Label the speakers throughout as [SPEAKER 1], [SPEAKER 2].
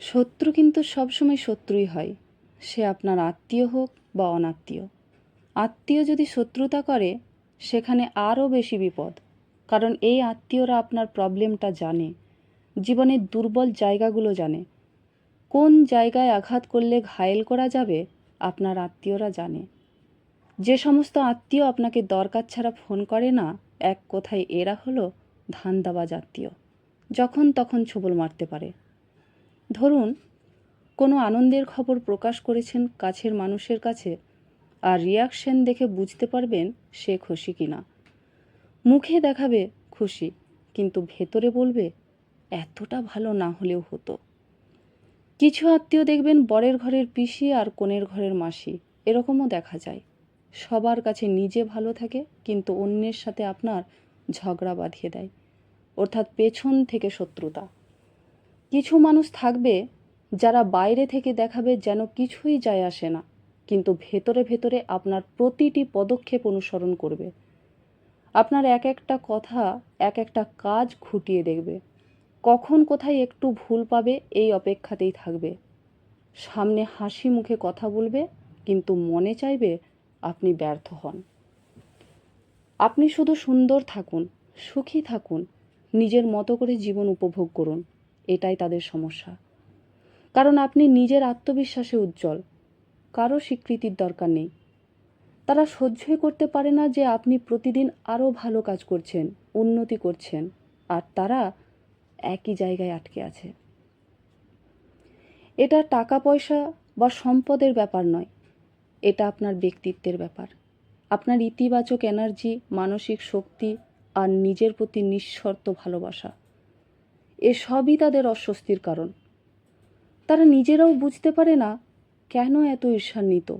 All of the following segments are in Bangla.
[SPEAKER 1] শত্রু কিন্তু সবসময় শত্রুই হয়। সে আপনার আত্মীয় হোক বা অনাত্মীয়। আত্মীয় যদি শত্রুতা করে, সেখানে আরও বেশি বিপদ। কারণ এই আত্মীয়রা আপনার প্রবলেমটা জানে। জীবনের দুর্বল জায়গাগুলো জানে। কোন জায়গায় আঘাত করলে ঘায়েল করা যাবে, আপনার আত্মীয়রা জানে। যে সমস্ত আত্মীয় আপনাকে দরকার ছাড়া ফোন করে না, এক কথায় এরা হলো ধান্দাবাজ আত্মীয়। যখন তখন ছবল মারতে পারে। ধরুন, কোনো আনন্দের খবর প্রকাশ করেছেন কাছের মানুষের কাছে, আর রিয়াকশন দেখে বুঝতে পারবেন সে খুশি কিনা মুখে দেখাবে খুশি, কিন্তু ভেতরে বলবে, এতটা ভালো না হলেও হতো। কিছু আত্মীয় দেখবেন বরের ঘরের পিসি আর কোণের ঘরের মাসি, এরকমও দেখা যায়। সবার কাছে নিজে ভালো থাকে, কিন্তু অন্যের সাথে আপনার ঝগড়া বাঁধিয়ে দেয়। অর্থাৎ পেছন থেকে শত্রুতা। কিছু মানুষ থাকবে যারা বাইরে থেকে দেখাবে যেন কিছুই যায় আসে না, কিন্তু ভেতরে ভেতরে আপনার প্রতিটি পদক্ষেপ অনুসরণ করবে। আপনার এক একটা কথা, এক একটা কাজ খুঁটিয়ে দেখবে। কখন কোথায় একটু ভুল পাবে এই অপেক্ষাতেই থাকবে। সামনে হাসি মুখে কথা বলবে, কিন্তু মনে চাইবে আপনি ব্যর্থ হন। আপনি শুধু সুন্দর থাকুন, সুখী থাকুন, নিজের মতো করে জীবন উপভোগ করুন। এটাই তাদের সমস্যা। কারণ আপনি নিজের আত্মবিশ্বাসে উজ্জ্বল, কারও স্বীকৃতির দরকার নেই। তারা সহ্যই করতে পারে না যে আপনি প্রতিদিন আরও ভালো কাজ করছেন, উন্নতি করছেন, আর তারা একই জায়গায় আটকে আছে। এটা টাকা, পয়সা বা সম্পদের ব্যাপার নয়, এটা আপনার ব্যক্তিত্বের ব্যাপার। আপনার ইতিবাচক এনার্জি, মানসিক শক্তি আর নিজের প্রতি নিঃশর্ত ভালোবাসা। এসবই তাদের অস্বস্তির কারণ। তারা নিজেরাও বুঝতে পারে না কেন এত ঈর্ষান্বিত,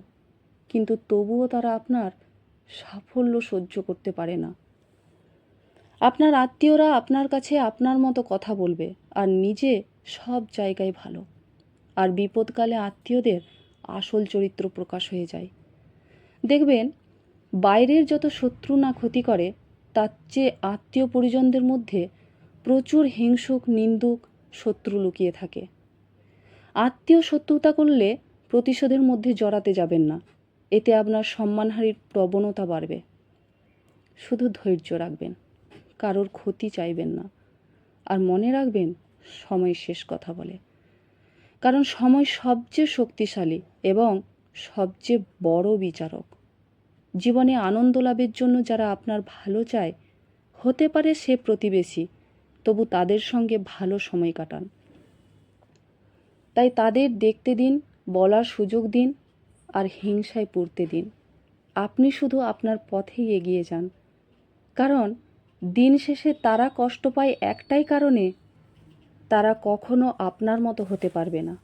[SPEAKER 1] কিন্তু তবুও তারা আপনার সাফল্য সহ্য করতে পারে না। আপনার আত্মীয়রা আপনার কাছে আপনার মতো কথা বলবে আর নিজে সব জায়গায় ভালো। আর বিপদকালে আত্মীয়দের আসল চরিত্র প্রকাশ হয়ে যায়। দেখবেন, বাইরের যত শত্রু না ক্ষতি করে, তার চেয়ে আত্মীয় পরিজনদের মধ্যে প্রচুর হিংসুক, নিন্দুক শত্রু লুকিয়ে থাকে। আত্মীয় শত্রুতা করলে প্রতিশোধের মধ্যে জড়াতে যাবেন না। এতে আপনার সম্মানহারির প্রবণতা বাড়বে। শুধু ধৈর্য রাখবেন। কারোর ক্ষতি চাইবেন না। আর মনে রাখবেন, সময় শেষ কথা বলে। কারণ সময় সবচেয়ে শক্তিশালী এবং সবচেয়ে বড় বিচারক। জীবনে আনন্দ লাভের জন্য যারা আপনার ভালো চায়, হতে পারে সে প্রতিবেশী তবু তাদের সঙ্গে ভালো সময় কাটান। তাই তাদের দেখতে দিন, বলার সুযোগ দিন, আর হিংসায় পড়তে দিন। আপনি শুধু আপনার পথেই এগিয়ে যান। কারণ দিন শেষে তারা কষ্ট পায় একটাই কারণে, তারা কখনো আপনার মতো হতে পারবে না।